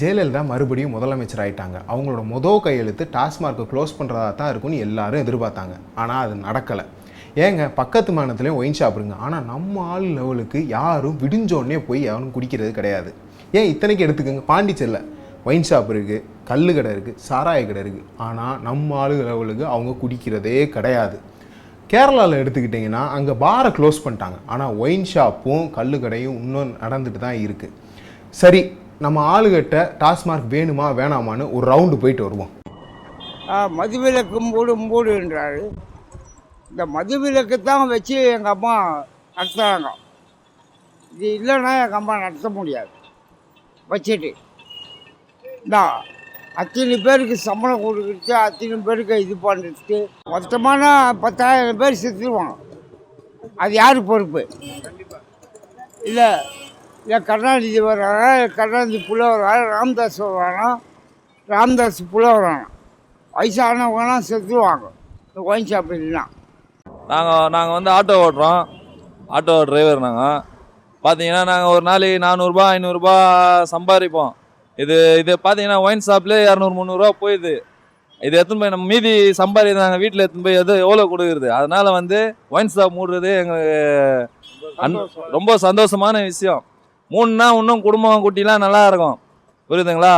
ஜெயலலிதா மறுபடியும் முதலமைச்சர் ஆயிட்டாங்க அவங்களோட மொதல் கையெழுத்து டாஸ்மார்க்கை க்ளோஸ் பண்ணுறதா தான் இருக்கும்னு எல்லாரும் எதிர்பார்த்தாங்க. ஆனால் அது நடக்கலை. ஏங்க பக்கத்து மாநிலத்துலேயும் ஒயின் ஷாப் இருங்க. ஆனால் நம்ம ஆள் லெவலுக்கு யாரும் விடிஞ்சோடனே போய் யாரும் குடிக்கிறது கிடையாது. ஏன் இத்தனைக்கு எடுத்துக்கோங்க? பாண்டிச்சேரியில் ஒயின் ஷாப் இருக்குது கல் கடை இருக்குது சாராய கடை இருக்குது ஆனால் நம்ம ஆளு லெவலுக்கு அவங்க குடிக்கிறதே கிடையாது. கேரளாவில் எடுத்துக்கிட்டிங்கன்னா அங்கே பாரை க்ளோஸ் பண்ணிட்டாங்க. ஆனால் ஒயின் ஷாப்பும் கல்லு கடையும் இன்னும் நடந்துட்டு தான் இருக்குது சரி நம்ம ஆளுகிட்ட டாஸ்மார்க் வேணுமா வேணாமான்னு ஒரு ரவுண்டு போயிட்டு வருவோம். ஆ, மதுவிலக்கு மூடு மூடு என்றார். இந்த மதுவிலக்கு தான் வச்சு எங்கள் அம்மா நடத்துகிறாங்க இது இல்லைன்னா எங்கள் அம்மா நடத்த முடியாது. வச்சுட்டு. நான் அத்தனை பேருக்கு சம்பளம் கொடுக்குறது அத்தனை பேருக்கு இது பண்ணிட்டு மொத்தமான பத்தாயிரம் பேர் செத்துருவாங்க. அது யார் பொறுப்பு? இல்லை இல்லை கருணாநிதி வர்றாரா கருணாநிதி புள்ள வர்றாரா ராம்தாஸ் வர்றானா ராம்தாஸ் புள்ள வர்றானா வயசானவங்கலாம் செத்துருவாங்க. இந்த ஒயின் ஷாப் நாங்கள் நாங்கள் வந்து ஆட்டோ ஓட்டுறோம். ஆட்டோ டிரைவர் நாங்கள் பார்த்தீங்கன்னா நாங்கள் ஒரு நாளைக்கு நானூறுரூபா ஐநூறுரூபா சம்பாதிப்போம். இது இது பார்த்தீங்கன்னா ஒயின் ஷாப்லேயே இரநூறு முந்நூறுரூவா போயிடுது இது எடுத்துன்னு போய் நம்ம மீதி சம்பாதி நாங்கள் வீட்டில் எடுத்துன்னு போய் எது எவ்வளோ கொடுக்குறது? அதனால வந்து ஒயின் ஷாப் மூடுறது எங்களுக்கு அன் ரொம்ப சந்தோஷமான விஷயம். மூணுனா இன்னும் குடும்பம் குட்டிலாம் நல்லா இருக்கும். புரியுதுங்களா?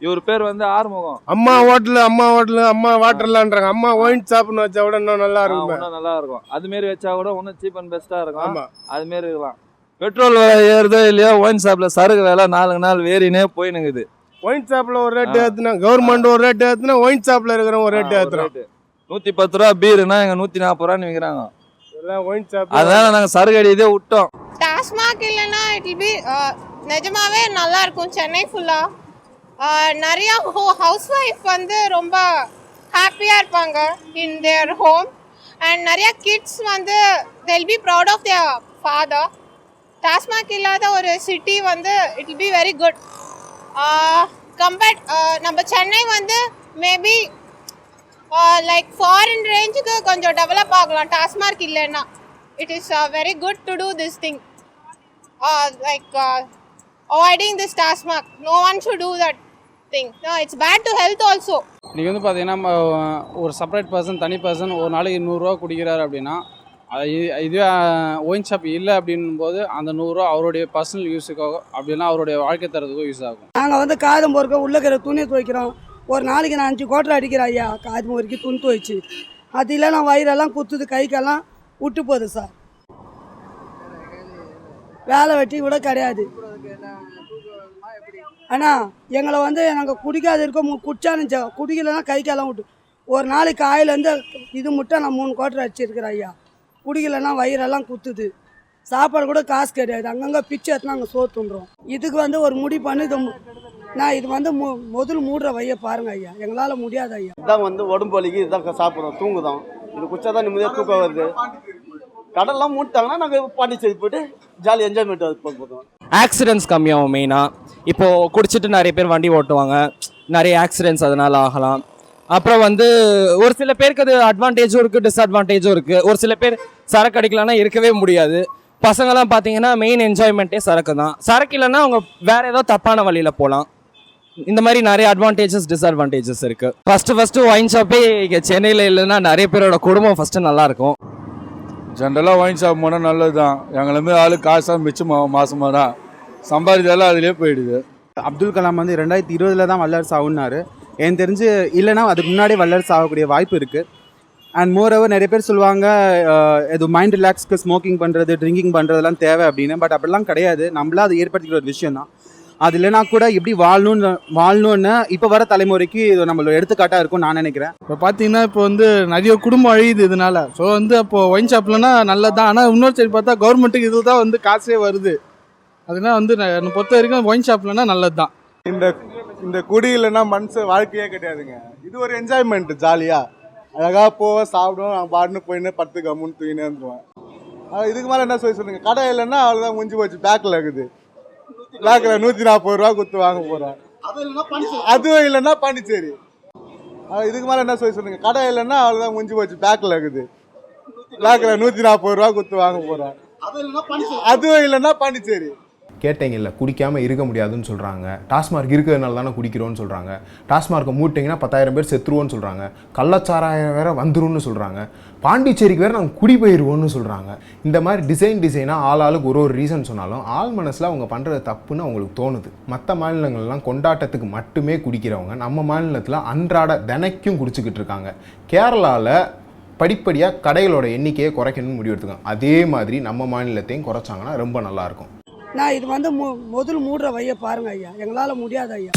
இவர் பேர் வந்து ஆறுமுகம். அம்மா ஹோட்டலு அம்மா ஹோட்டலு அம்மா வாட்டர்லான்றாங்க. அம்மா ஒயின் ஷாப்னு வச்சா கூட இன்னும் நல்லா இருக்குமே. நல்லா இருக்கும். அது மாரி வச்சா கூட இன்னும் சீப் அண்ட் பெஸ்ட்டாக இருக்கும். ஆமா. அது மாரி இருக்கலாம். பெட்ரோல் விலை ஏறுதோ இல்லையோ ஒயின் ஷாப்ல சரக்கு விலை நாளுக்கு நாள் வேறினே போயினுக்குது ஒயின் ஷாப்ல ஒரு ரேட் ஏத்துனா கவர்மெண்ட் ஒரு ரேட் ஏத்துனா ஒயின் ஷாப்ல இருக்கிற ஒரு ரேட் ஏத்துறோம் நூத்தி பத்து ரூபா பீருனா எங்க நூத்தி நாற்பது ரூபான்னு விற்கிறாங்க எல்லாம் ஒயின் ஷாப் அதனால நாங்க சரக்கு அடியதே விட்டோம். டாஸ்மாக் இல்லைன்னா இட் பி நிஜமாவே நல்லா இருக்கும். சென்னை ஃபுல்லாக நிறைய ஹவுஸ் ஒய்ஃப் வந்து ரொம்ப ஹாப்பியாக இருப்பாங்க இன் தேர் ஹோம் அண்ட் நிறைய கிட்ஸ் வந்து tell be proud of their father Tasmac இல்லாத ஒரு சிட்டி வந்து it will be very good compared நம்ம சென்னை வந்து மேபி லைக் ஃபாரின் ரேஞ்சுக்கு கொஞ்சம் டெவலப் ஆகலாம். டாஸ்மார்க் இல்லைன்னா. It is very good to do this thing like avoiding this Tasmac no one should do that thing it's bad to health also இன்றைக்கி வந்து பார்த்தீங்கன்னா நம்ம ஒரு செப்பரேட் பர்சன் தனி பர்சன் ஒரு நாளைக்கு நூறுரூவா குடிக்கிறாரு அப்படின்னா இதுவே ஒயின் ஷாப் இல்லை அப்படின்னும் போது அந்த நூறுரூவா அவருடைய பர்சனல் யூஸுக்காக அப்படின்னா அவருடைய வாழ்க்கை தரத்துக்கும் யூஸ் ஆகும். நாங்கள் வந்து காதம் பொறுக்க உள்ளக்கிற இருக்கிற துணி துவைக்கிறோம். ஒரு நாளைக்கு நான் அஞ்சு கோட்டில் அடிக்கிறேன் ஐயா. காதம் போருக்கு துணி துவைச்சு. அது இல்லைனா வயிறெல்லாம் குத்துது கை விட்டு போகுது சார். வேலை வெட்டி கூட கிடையாது. அண்ணா எங்களை வந்து நாங்கள் குடிக்காத இருக்கோம். குடிச்சானுச்சோம் குடிக்கலன்னா கை காலம் விட்டு ஒரு நாளைக்கு காயிலேருந்து இது மட்டும் நான் மூணு கோட்டை அடிச்சிருக்கிறேன் ஐயா. குடிக்கலைன்னா வயிறெல்லாம் குத்துது. சாப்பாடு கூட காசு கிடையாது. அங்கங்கே பிச்சை எடுத்து நாங்கள் சோத்துன்றோம் இதுக்கு வந்து ஒரு முடி பண்ணி இது நான் இது வந்து மு முதல் மூடுற வைய பாருங்க ஐயா. எங்களால் முடியாது ஐயா. இதான் வந்து உடம்பு வலிக்கு இதான் சாப்பிட்றோம். தூங்குதோம். இது குச்சா தான் நிம்மதியாக தூக்கம் வருது. கடல்லாம் மூட்டாங்கன்னா நாங்கள் பாண்டிச்சேரி போயிட்டு ஜாலி என்ஜாய்மெண்ட் அது போதும். ஆக்சிடென்ட்ஸ் கம்மியாகும் மெயினாக இப்போது குடிச்சிட்டு நிறைய பேர் வண்டி ஓட்டுவாங்க. நிறைய ஆக்சிடென்ட்ஸ் அதனால் ஆகலாம். அப்புறம் வந்து ஒரு சில பேருக்கு அது அட்வான்டேஜும் இருக்குது டிஸ்அட்வான்டேஜும் இருக்குது ஒரு சில பேர் சரக்கு அடிக்கலன்னா இருக்கவே முடியாது. பசங்களாம் பார்த்தீங்கன்னா மெயின் என்ஜாய்மெண்ட்டே சரக்கு தான். சரக்கு இல்லைன்னா அவங்க வேற ஏதோ தப்பான வழியில் போகலாம் இந்த மாதிரி நிறைய அட்வான்டேஜஸ் டிஸ்அட்வான்டேஜஸ் இருக்கு. ஃபர்ஸ்ட் ஃபர்ஸ்ட் ஒயின் ஷாப்பே இங்கே சென்னையில் இல்லைன்னா நிறைய பேரோட குடும்பம் ஃபர்ஸ்ட் நல்லா இருக்கும் ஜென்ரலாக ஒயின் ஷாப் போனால் நல்லது தான் எங்களை ஆளு காசாக மிச்சமாகும் மாசமாக தான். சம்பாதிச்சாலும் அதுலேயே போயிடுது. அப்துல் கலாம் வந்து ரெண்டாயிரத்தி இருபதுல தான் வல்லரசு ஆகுனாரு. எனக்கு தெரிஞ்சு இல்லைன்னா அதுக்கு முன்னாடி வல்லரசு ஆகக்கூடிய வாய்ப்பு இருக்குது அண்ட் மோரோவர் நிறைய பேர் சொல்லுவாங்க இது மைண்ட் ரிலாக்ஸ்க்கு ஸ்மோக்கிங் பண்ணுறது ட்ரிங்கிங் பண்ணுறதெல்லாம் தேவை அப்படின்னு. பட் அப்படிலாம் கிடையாது. நம்மளா அது ஏற்படுத்திக்கிற ஒரு விஷயம் தான். அது இல்லைனா கூட எப்படி வாழணும்னு வாழணும்னு இப்போ வர தலைமுறைக்கு இது நம்மளோட எடுத்துக்காட்டாக இருக்கும் நான் நினைக்கிறேன். இப்போ பார்த்தீங்கன்னா இப்போ வந்து நிறைய குடும்பம் அழியுது இதனால. ஸோ வந்து அப்போ ஒயின் ஷாப்லனா நல்லது தான் ஆனால் இன்னொரு சைடு பார்த்தா கவர்மெண்ட்டுக்கு இதுதான் வந்து காசே வருது. அதனால வந்து நான் என்னை பொறுத்த வரைக்கும் ஒயின் ஷாப்லனா நல்லது தான் இந்த இந்த குடி இல்லைன்னா மனுஷன் வாழ்க்கையே கிடையாதுங்க. இது ஒரு என்ஜாய்மெண்ட் ஜாலியாக அழகாக போக சாப்பிடுவோம் நான் பாட்டுன்னு போயின்னு பத்து கம்முன்னு தூக்கினே ஆனால் இதுக்கு மேலே என்ன சொல்லி சொல்லுங்க? கடை இல்லைன்னா அவ்வளோதான் முடிஞ்சு போச்சு பேக்கில் இருக்குது. பேக்கில் நூற்றி நாற்பது ரூபா கொடுத்து வாங்க போகிறேன் அதுவும் இல்லைன்னா பாண்டிச்சேரி. ஆனால் இதுக்கு மேலே என்ன சொல்லி சொல்லுங்க? கடை இல்லைன்னா அவ்வளோதான் முடிஞ்சு போச்சு பேக்கில் இருக்குது. பேக்கில் நூற்றி நாற்பது ரூபா கொடுத்து வாங்க போகிறேன் அதுவும் இல்லைன்னா பாண்டிச்சேரி. கேட்டீங்கல்ல குடிக்காமல் இருக்க முடியாதுன்னு சொல்கிறாங்க டாஸ்மார்க் இருக்கிறதுனால தானே குடிக்கிறோன்னு சொல்கிறாங்க டாஸ்மார்க்கை மூட்டிங்கன்னா பத்தாயிரம் பேர் செத்துருவோன்னு சொல்கிறாங்க கள்ளச்சாராயம் வேற வந்துரும்னு சொல்கிறாங்க பாண்டிச்சேரிக்கு வேறு நாங்கள் குடி போயிடுவோம்னு சொல்கிறாங்க இந்த மாதிரி டிசைன் டிசைனாக ஆள் ஆளுக்கு ஒரு ஒரு ரீசன் சொன்னாலும் ஆள் மனசில் அவங்க பண்ணுறது தப்புன்னு அவங்களுக்கு தோணுது. மற்ற மாநிலங்கள்லாம் கொண்டாட்டத்துக்கு மட்டுமே குடிக்கிறவங்க நம்ம மாநிலத்தில் அன்றாட தினைக்கும் குடிச்சிக்கிட்டு இருக்காங்க. கேரளாவில் படிப்படியாக கடைகளோட எண்ணிக்கையை குறைக்கணும்னு முடிவெடுத்துக்காங்க அதே மாதிரி நம்ம மாநிலத்தையும் குறைச்சாங்கன்னா ரொம்ப நல்லாயிருக்கும் நான் இது வந்து மு முதல் மூடுற வைய பாருங்க ஐயா. எங்களால் முடியாது ஐயா.